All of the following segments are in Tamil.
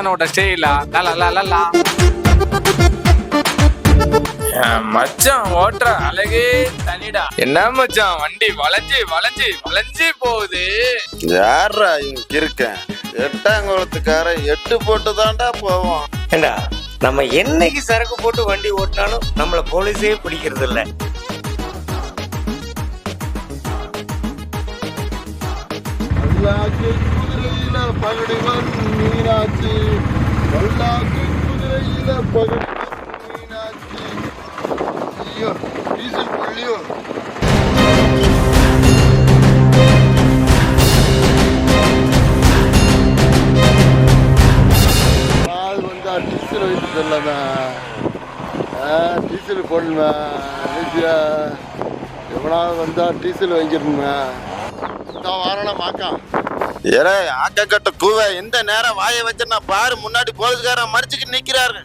லா லா என் மச்சான் ஓட்டுற அழகே தனிடா. என்ன மச்சான் வண்டி வளைஞ்சு வளைஞ்சு வளைஞ்சு போகுது. யார்ரா இங்க இருக்கேன் எட்டாங்குளத்துக்காரன் எட்டு போட்டு தான்டா போவோம் ஏண்டா நம்ம என்னைக்கு சரக்கு போட்டு வண்டி ஓட்டினாலும் நம்மள போலீஸே பிடிக்கிறது இல்ல குதிரையில பகடிவன் மீனாட்சி. பல்லாக்கு குதிரையில பகடிவன் மீனாட்சி. ஐயோ டீசல் புள்ளியோ. நாள் வந்தா டீசல் வைத்து சொல்லமா டீசல் போடணுமா. நினைச்சியா எவனாவது வந்தால் டீசல் வாங்கிடணுமா. நான் வாரணம் மாக்கா. ஏடா ஆட்ட கட்ட கூவ எந்த நேரம் வாயை வச்சு நான் பாரு முன்னாடி போலீஸ்காரன் மறிச்சுக்கிட்டு நிக்கிறாரு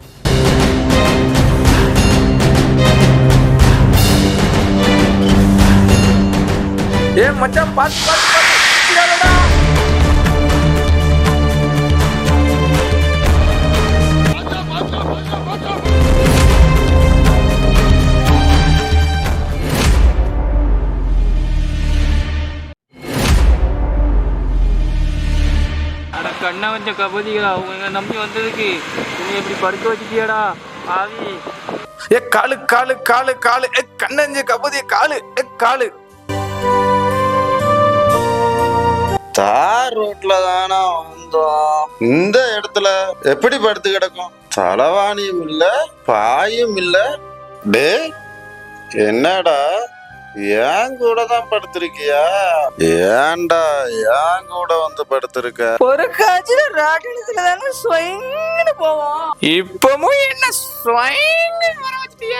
ஏ மச்சான் பாத்து பாத்து. கண்ணா கொஞ்சம் கபதிகளா அவங்க நம்பி வந்ததுக்கு. நீ எப்படி படுக்க வச்சுட்டியாடா ஆவி. ஏ காலு காலு காலு காலு. ஏ கண்ணஞ்சு கபதிய காலு ஏ காலு. தார் ரோட்ல தானா வந்தோம். இந்த இடத்துல எப்படி படுத்து கிடக்கும்? தலவாணியும் இல்ல பாயும் இல்ல. டே என்னடா? ஏன் கூட தான் படுத்திருக்கியா? ஏன்டா ஏன் கூட வந்து படுத்திருக்க? ஒரு காய்ச்சல ராட்டினத்துல தானே ஸ்வயங்கன்னு போவோம். இப்பமும் என்ன ஸ்வைங்னு வர வச்சிட்டிய?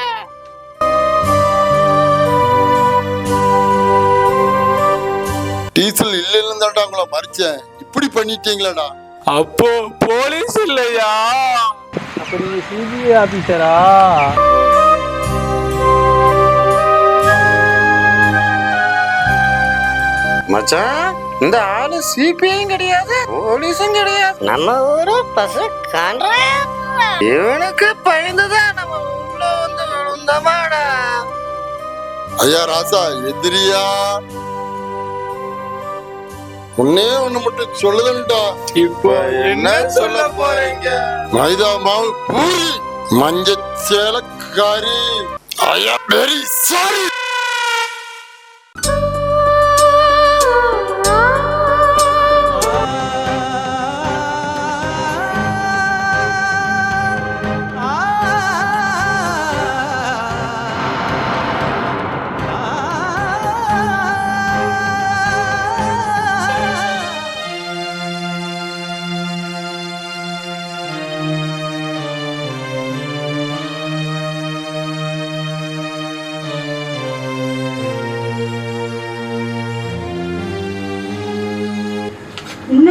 டீசல் இல்லைன்னு தான்டா உங்களை மறிச்சேன். இப்படி பண்ணிட்டீங்களாடா? அப்போ போலீஸ் இல்லையா? அப்ப நீங்க சிபிஐ ஆபீசரா மச்சான் இந்த ஆளு சிபிஐயும் கிடையாது போலீஸும் கிடையாது. நம்ம ஊரு பசு இவனுக்கு பயந்துதான் நம்ம உள்ள வந்து விழுந்தமாடா. ஐயா ராசா எதிரியா? ஒன்னே ஒண்ணு மட்டும் சொல்லுதன்டா இப்போ என்ன சொல்ல போறீங்க? மைதா மாவு பூரி மஞ்சள் சேலக்காரி. ஐயா வெரி சாரி.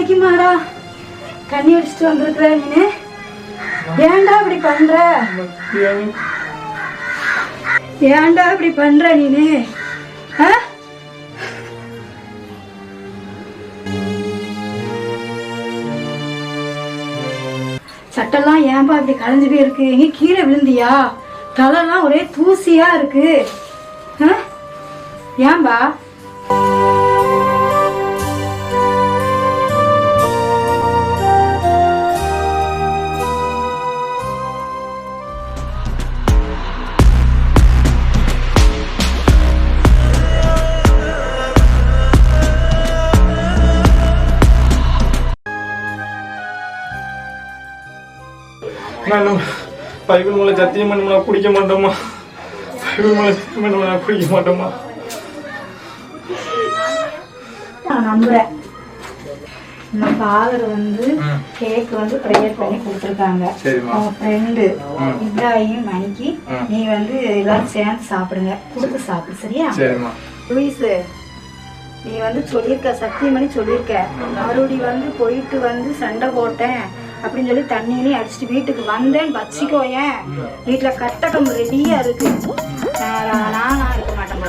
இன்னைக்கு மாடா கண்ணி அடிச்சுட்டு வந்திருக்கிற நீனு. ஏன்டா இப்படி பண்ற? ஏன்டா இப்படி பண்ற நீனு? ஆ? சட்டெல்லாம் ஏன்பா இப்படி கலைஞ்சு போயிருக்கு? எங்க கீழே விழுந்தியா? தலைலாம் ஒரே தூசியா இருக்கு. ஏன்பா? நான் பைபிள் மேல சத்தியம் பண்ண குடிக்க மாட்டோமா பைபிள் மேல சத்தியம் பண்ண குடிக்க மாட்டோமா நான் நம்புறேன். நம்ம ஃபாதர் வந்து கேக் வந்து ப்ரேயர் பண்ணி கொடுத்துருக்காங்க. உன் ஃப்ரெண்டு இப்ராஹிம் மணிக்கு நீ வந்து எல்லாரும் சேர்ந்து சாப்பிடுங்க. கொடுத்து சாப்பிடு சரியா? லூயிஸ் நீ வந்து சொல்லியிருக்க சத்தியம் பண்ணி சொல்லியிருக்க. மறுபடி வந்து போயிட்டு வந்து சண்டை போட்டேன். அப்படின்னு சொல்லி தண்ணியிலையும் அடிச்சுட்டு வீட்டுக்கு வந்தேன்னு வச்சுக்கோயேன். வீட்டுல கட்டக்கம் ரெடியா இருக்கு. நான் நான் இருக்க மாட்டேன்.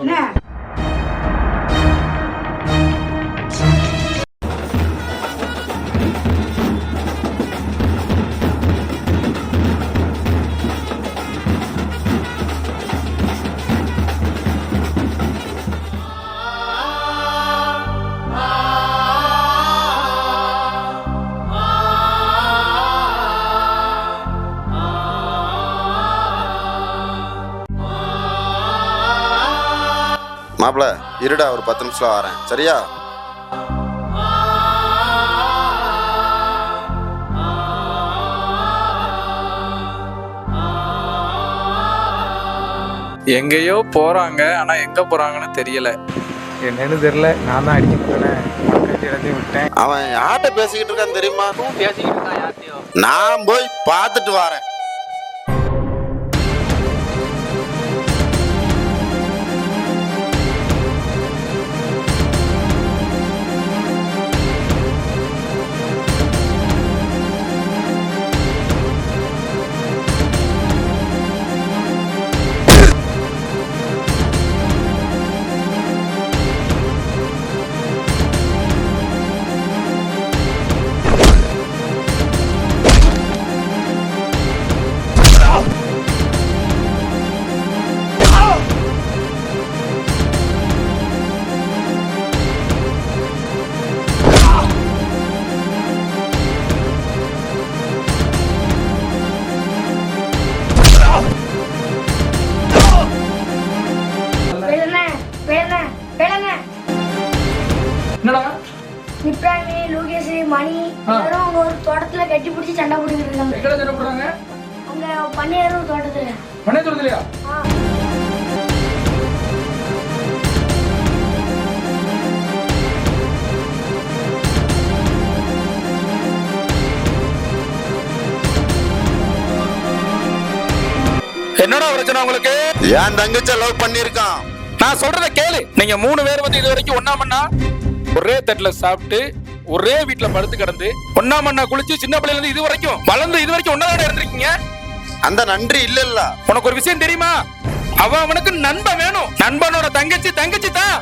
என்ன? மாப்பிள இருடா ஒரு பத்து நிமிஷம் வரேன். சரியா? எங்கேயோ போறாங்க ஆனா எங்க போறாங்கன்னு தெரியல. என்னன்னு தெரியல நான் தான் அடிக்க போனேன் எல்லாத்தையும் விட்டேன். அவன் யார்கிட்ட பேசிக்கிட்டு இருக்கான்னு தெரியுமா? பேசிக்கிட்டு இருக்கான் நான் போய் பார்த்துட்டு வரேன். நிப்ராமி லோகேஷ் மணி எல்லாரும் அவங்க ஒரு தோட்டத்துல கட்டி பிடிச்சி சண்டை போட்டுக்கிட்டு இருக்காங்க சண்டை போடுறாங்க அவங்க பண்ணியாரும் தோட்டத்துல. பண்ணே சொல்லுதுலையா ஆ. என்னடா பிரச்சனை உங்களுக்கு? என் தங்கச்ச லவ் பண்ணியிருக்கான். நான் சொல்றத கேளு. நீங்க மூணு பேர் வந்து இது வரைக்கும் ஒண்ணா மண்ணா ஒரே தட்டுல சாப்பிட்டு ஒரே வீட்ல படுத்து கிடந்து ஒண்ணா மண்ணா குளிச்சு சின்ன பிள்ளைல இருந்து இது வரைக்கும் வளர்ந்து இது வரைக்கும் ஒன்னா இருந்திருக்கீங்க? அந்த நன்றி இல்லல்ல. உனக்கு ஒரு விஷயம் தெரியுமா? அவன் அவனுக்கு நண்பன் வேணும். நண்பனோட தங்கச்சி தங்கச்சி தான்.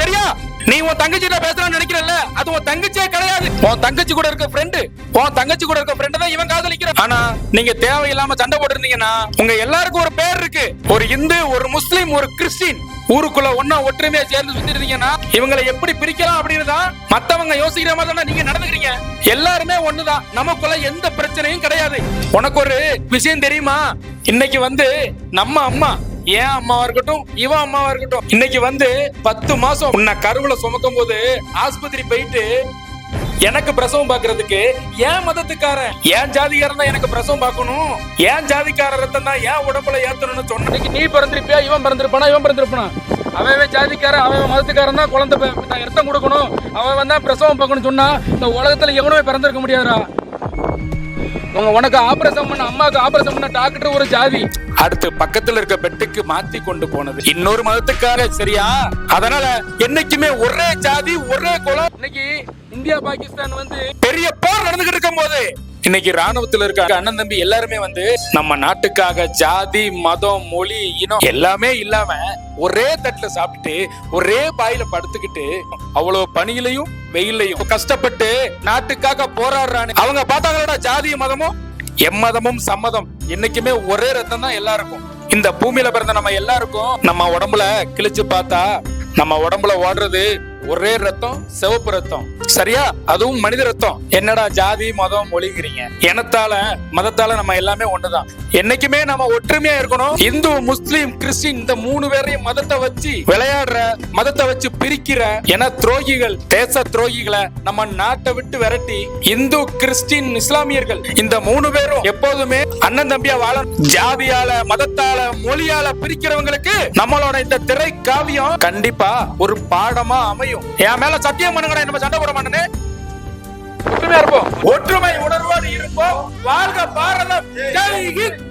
சரியா? நீ உன் தங்கச்சி கிட்ட பேசணும்னு நினைக்கிறல்ல? அது உன் தங்கச்சியே கிடையாது. உன் தங்கச்சி கூட இருக்க ஃப்ரெண்டு உன் தங்கச்சி கூட இருக்க ஃப்ரெண்ட் தான் இவன் காதலிக்கிறான் ஆனா நீங்க தேவையில்லாம சண்டை போட்டுருந்தீங்கன்னா உங்க எல்லாருக்கும் ஒரு பேர் இருக்கு. ஒரு இந்து ஒரு முஸ்லீம் ஒரு கிறிஸ்டின். ஊருக்குள்ள ஒன்னா ஒற்றுமையா சேர்ந்து சுத்திருந்தீங்கன்னா இவங்களை எப்படி பிரிக்கலாம் அப்படின்னு தான் மத்தவங்க யோசிக்கிற மாதிரி தான் நீங்க நடந்துக்கிறீங்க. எல்லாருமே ஒண்ணுதான். நமக்குள்ள எந்த பிரச்சனையும் கிடையாது. உனக்கு ஒரு விஷயம் தெரியுமா? இன்னைக்கு வந்து நம்ம அம்மா ஏன் அம்மாவா இருக்கட்டும் இவன் அம்மாவா இருக்கட்டும் இன்னைக்கு வந்து பத்து மாசம் உன்னை கருவுல சுமக்கும் போது ஆஸ்பத்திரி போயிட்டு எனக்கு பிரசவம் பாக்குறதுக்கு ஏன் மதத்துக்காரன்? ஏன் ஜாதிக்காரன் தான் எனக்கு பிரசவம் பார்க்கணும்? ஏன் ஜாதிக்கார ரத்தம் தான் ஏன் உடம்புல ஏத்தணும்னு சொன்னதுக்கு நீ பிறந்திருப்பியா? இவன் பிறந்திருப்பானா? இவன் பிறந்திருப்பானா? அவன் அவன் ஜாதிக்காரன் அவன் அவன் மதத்துக்காரன் தான் குழந்தை இரத்தம் ரத்தம் கொடுக்கணும். அவன் தான் பிரசவம் பார்க்கணும்னு சொன்னா இந்த உலகத்துல எவனுமே பிறந்திருக்க முடியாதுடா. உங்க உனக்கு ஆபரேஷன் பண்ண அம்மாக்கு ஆபரேஷன் பண்ண டாக்டர் ஒரு ஜாதி. அடுத்து பக்கத்துல இருக்க பெட்டுக்கு மாத்தி கொண்டு போனது. இன்னொரு மதத்துக்கார சரியா? அதனால என்னைக்குமே ஒரே ஜாதி ஒரே குலம். இன்னைக்கு இந்தியா பாகிஸ்தான் வந்து பெரிய போர் நடந்துகிட்டு இருக்கும் போது இன்னைக்கு ராணுவத்துல இருக்க அண்ணன் தம்பி எல்லாருமே வந்து நம்ம நாட்டுக்காக ஜாதி மதம் மொழி இனம் எல்லாமே இல்லாம ஒரே தட்டுல சாப்பிட்டு ஒரே பாயில படுத்துக்கிட்டு அவ்வளவு பனியிலையும் வெயிலையும் கஷ்டப்பட்டு நாட்டுக்காக போராடுறானு அவங்க பார்த்தாங்களோட ஜாதி மதமும் எம்மதமும் சம்மதம் என்னைக்குமே ஒரே ரத்தம் தான் எல்லாருக்கும். இந்த பூமியில பிறந்த நம்ம எல்லாருக்கும் நம்ம உடம்புல கிழிச்சு பார்த்தா நம்ம உடம்புல ஓடுறது ஒரே ரத்தம் சிவப்பு ரத்தம். சரியா? அதுவும் மனித ரத்தம். என்னடா ஜாதி மதம் மொழிங்கிறீங்க இனத்தால மதத்தால நம்ம எல்லாமே ஒண்ணுதான். என்னைக்குமே நம்ம ஒற்றுமையா இருக்கணும். இந்து முஸ்லீம் கிறிஸ்டின் இந்த மூணு பேரையும் மதத்தை வச்சு விளையாடுற மதத்தை வச்சு பிரிக்கிற என துரோகிகள் தேச துரோகிகளை நம்ம நாட்டை விட்டு விரட்டி இந்து கிறிஸ்டின் இஸ்லாமியர்கள் இந்த மூணு பேரும் எப்போதுமே அண்ணன் தம்பியா வாழ ஜாதியால மதத்தால மொழியால பிரிக்கிறவங்களுக்கு நம்மளோட இந்த திரை காவியம் கண்டிப்பா ஒரு பாடமா அமையும். என் மேல சத்தியம் பண்ணுங்கடா நம்ம சண்டை போட மாட்டேன்னு ஒற்றுமையா இருப்போம். ஒற்றுமை உணர்வோடு இருப்போம். வாழ்க பாரதம். ஜெய் ஹிந்த்.